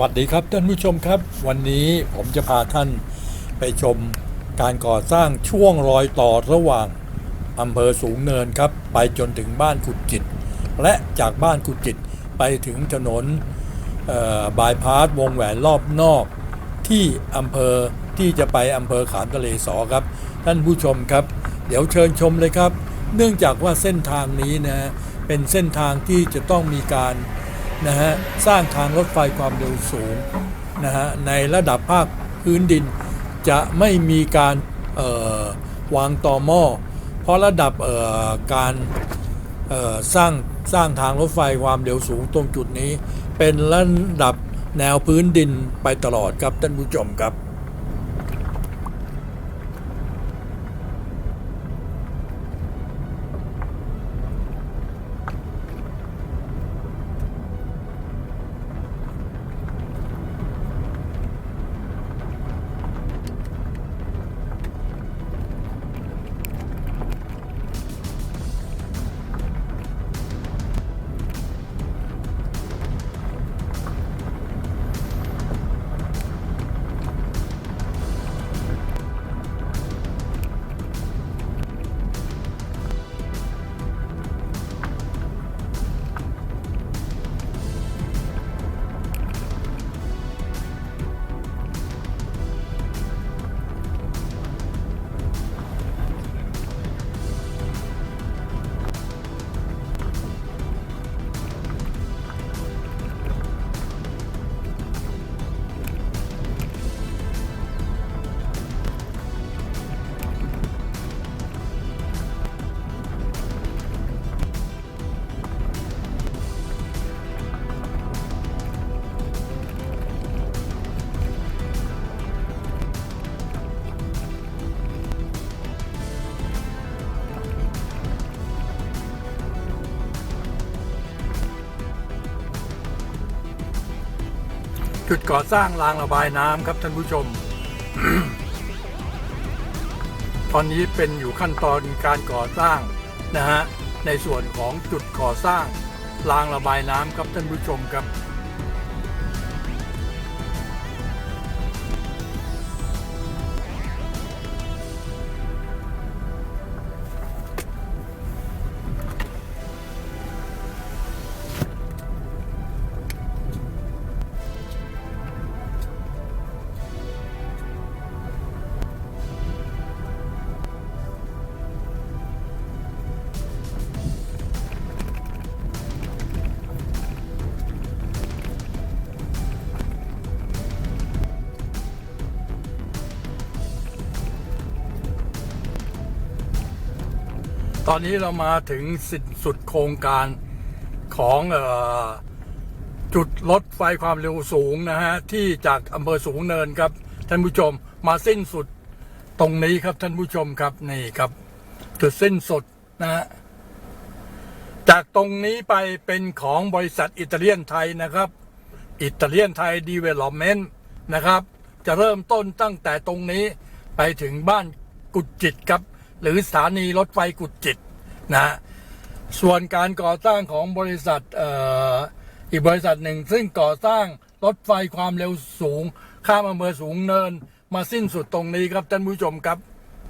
วัสดีครับท่านผู้ชมครับ วันนี้ผมจะพาท่านไปชมการก่อสร้างช่วงรอยต่อระหว่างอำเภอสูงเนินครับ ไปจนถึงบ้านกุดจิต และจากบ้านกุดจิตไปถึงถนนบายพาสวงแหวนรอบนอก ที่อำเภอที่จะไปอำเภอขามทะเลสอครับ ท่านผู้ชมครับ เดี๋ยวเชิญชมเลยครับ เนื่องจากว่าเส้นทางนี้นะเป็นเส้นทางที่จะต้องมีการ นะฮะสร้างทางรถไฟความเร็วสูงนะฮะในระดับภาคพื้นดิน จะไม่มีการวางต่อหม้อ เพราะระดับการสร้างสร้างทางรถไฟความเร็วสูงตรงจุดนี้ เป็นระดับแนวพื้นดินไปตลอดครับท่านผู้ชมครับ จุดก่อสร้างรางระบายน้ำครับท่านผู้ชม ตอนนี้เป็นอยู่ขั้นตอนการก่อสร้างนะฮะในส่วนของจุดก่อสร้างรางระบายน้ำครับท่านผู้ชมครับ อนนี้เรามาถึงสิ้นสุดโครงการของออจุดรถไฟความเร็วสูงนะฮะ ที่จากอำเภอสูงเนินครับ ท่านผู้ชมมาสิ้นสุดตรงนี้ครับท่านผู้ชมครับนี่ครับ จุดสิ้นสุดนะฮะจากตรงนี้ไปเป็นของบริษัทอิตาเลียนไทยนะครับ อิตาเลียนไทยดีเวล็อปเมนต์นะครับ จะเริ่มต้นตั้งแต่ตรงนี้ไปถึงบ้านกุดจิตครับ หรือสถานีรถไฟกุดจิต นะ ส่วนการก่อสร้างของบริษัทอ,อ,อีกบริษัทหนึ่ง ซึ่งก่อสร้างรถไฟความเร็วสูง ข้ามอำเภอสูงเนิน มาสิ้นสุดตรงนี้ครับท่านผู้ชมครับ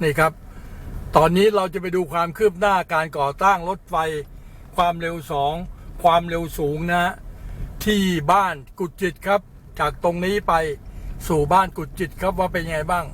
นี่ครับ ตอนนี้เราจะไปดูความคืบหน้าการก่อสร้างรถไฟความเร็วสองความเร็วสูงนะที่บ้านกุจิตครับ จากตรงนี้ไปสู่บ้านกุจิตครับว่าเป็นยังไงบ้าง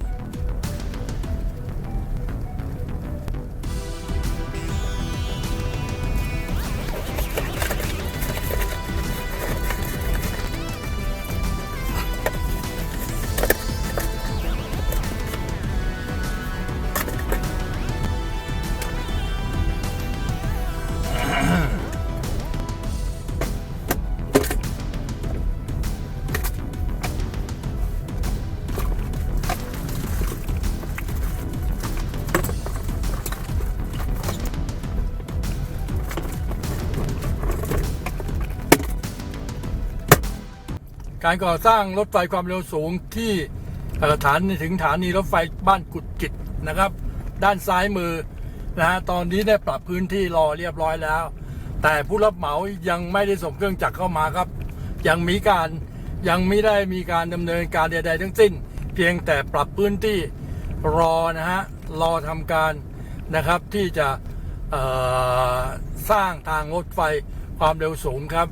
การก่อสร้างรถไฟความเร็วสูงที่อ่อฐานถึงฐานีรถไฟบ้านกุดจิตนะครับ ด้านซ้ายมือนะฮะตอนนี้ได้ปรับพื้นที่รอเรียบร้อยแล้ว แต่ผู้รับเหมายังไม่ได้ส่งเครื่องจักรเข้ามาครับ ยังมีการยังไม่ได้มีการดำเนินการใด ๆ ทั้งสิ้น เพียงแต่ปรับพื้นที่รอนะฮะรอทำการนะครับที่จะสร้างทางรถไฟความเร็วสูงครับ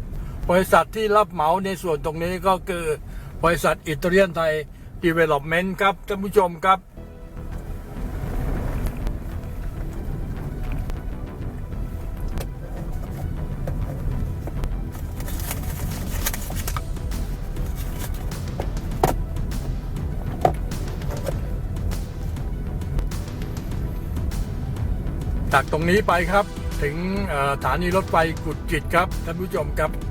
บริษัทที่รับเหมาในส่วนตรงนี้ก็คือบริษัทอิตาเลียนไทยดีเวล็อปเมนต์ครับท่านผู้ชมครับจากตรงนี้ไปครับถึงสถานีรถไฟกุดจิตครับท่านผู้ชมครับ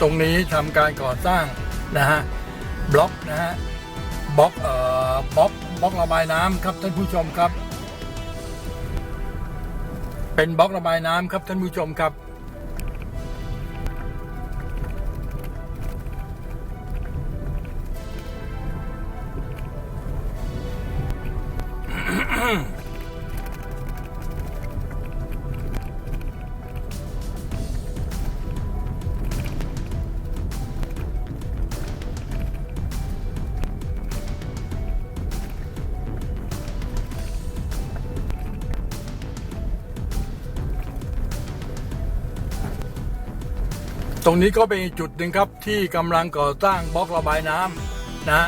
ตรงนี้ทำการก่อสร้างนะฮะบล็อกนะฮะบล็อกเอ่อบล็อกบล็อกระบายน้ำครับท่านผู้ชมครับ เป็นบล็อกระบายน้ำครับท่านผู้ชมครับ นี้ก็เป็นจุดหนึ่งครับที่กำลังก่อสร้างบล็อกระบายน้ำนะ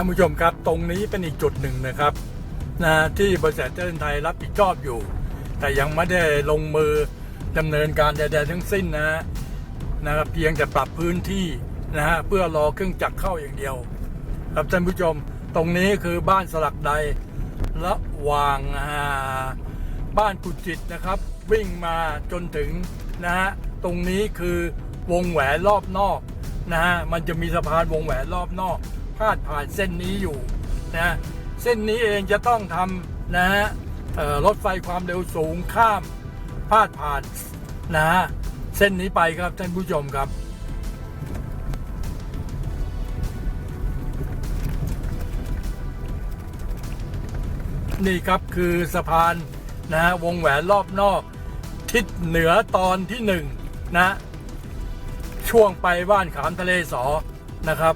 ท่านผู้ชมครับตรงนี้เป็นอีกจุดหนึ่งนะครับนะที่บริษัทเจริญไทยรับผิดชอบอยู่ แต่ยังไม่ได้ลงมือดำเนินการใดๆทั้งสิ้นนะนะครับเพียงแต่ปรับพื้นที่นะฮะเพื่อรอเครื่องจักรเข้าอย่างเดียว ครับท่านผู้ชมตรงนี้คือบ้านสลักใดระหว่างบ้านกุจิตนะครับ วิ่งมาจนถึงนะฮะตรงนี้คือวงแหวนรอบนอกนะฮะมันจะมีสะพานวงแหวนรอบนอก พาดผ่านเส้นนี้อยู่นะเส้นนี้เองจะต้องทำนะฮะรถไฟความเร็วสูงข้ามพาดผ่านนะฮะเส้นนี้ไปครับท่านผู้ชมครับ นี่ครับคือสะพานนะฮะวงแหวนรอบนอก ทิศเหนือตอนที่หนึ่งนะ ช่วงไปบ้านขามทะเลสอนะครับ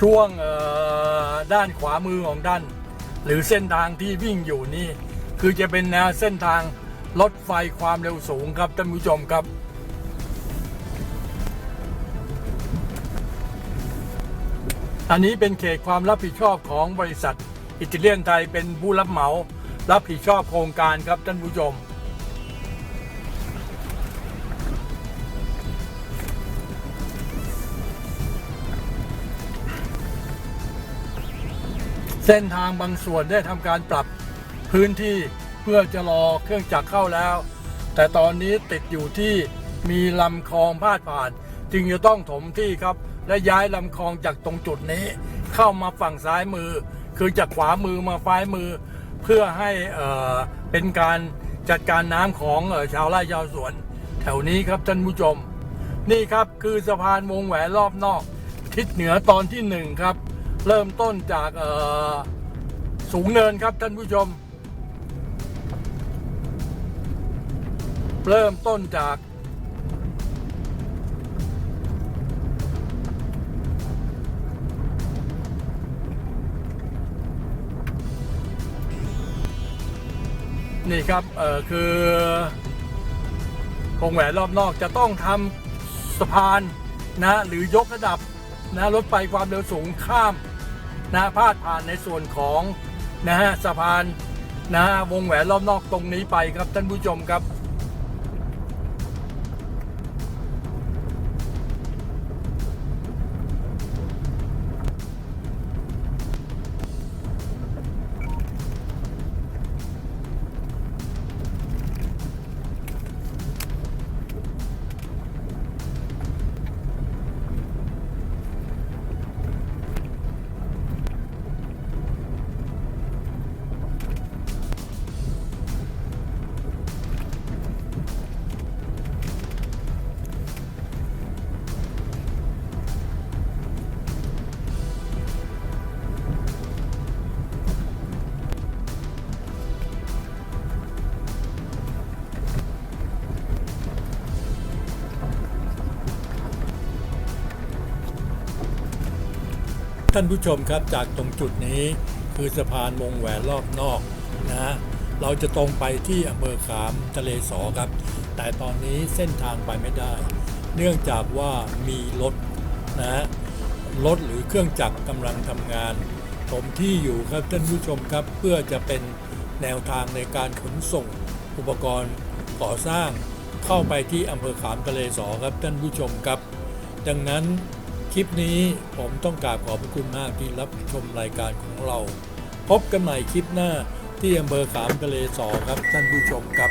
ช่วงด้านขวามือของด้าน หรือเส้นทางที่วิ่งอยู่นี่ คือจะเป็นแนวเส้นทางรถไฟความเร็วสูงครับท่านผู้ชมครับ อันนี้เป็นเขตความรับผิดชอบของบริษัท อิตาเลียนไทยเป็นผู้รับเหมา รับผิดชอบโครงการครับท่านผู้ชม เส้นทางบางส่วนได้ทำการปรับพื้นที่เพื่อจะรอเครื่องจักรเข้าแล้ว แต่ตอนนี้ติดอยู่ที่มีลำคลองพาดผ่าน จึงจะต้องถมที่ครับ และย้ายลำคลองจากตรงจุดนี้ เข้ามาฝั่งซ้ายมือ คือจากขวามือมาซ้ายมือ เพื่อให้เอ่อเป็นการจัดการน้ำของออชาวไร่ชาวสวน แถวนี้ครับท่านผู้ชม นี่ครับคือสะพานวงแหวนรอบนอก ทิศเหนือตอนที่หนึ่งครับ เริ่มต้นจากสูงเนินครับท่านผู้ชม เริ่มต้นจาก นี่ครับเออคือวงแหวนรอบนอกจะต้องทำสะพานนะหรือยกระดับนะรถไฟความเร็วสูงข้าม นะพาดผ่านในส่วนของนะฮะสะพานนะฮะวงแหวนรอบนอกตรงนี้ไปครับท่านผู้ชมครับ ท่านผู้ชมครับจากตรงจุดนี้คือสะพานวงแหวนรอบนอกนะฮะเราจะตรงไปที่อำเภอขามทะเลสอครับ แต่ตอนนี้เส้นทางไปไม่ได้ เนื่องจากว่ามีรถนะฮะรถหรือเครื่องจักรกำลังทำงาน ผมที่อยู่ครับท่านผู้ชมครับเพื่อจะเป็นแนวทางในการขนส่งอุปกรณ์ก่อสร้างเข้าไปที่อำเภอขามทะเลสอครับท่านผู้ชมครับ ดังนั้น คลิปนี้ผมต้องกราบขอบพระคุณมากที่รับชมรายการของเรา พบกันใหม่คลิปหน้าที่อำเภอขามทะเลสอครับท่านผู้ชมครับ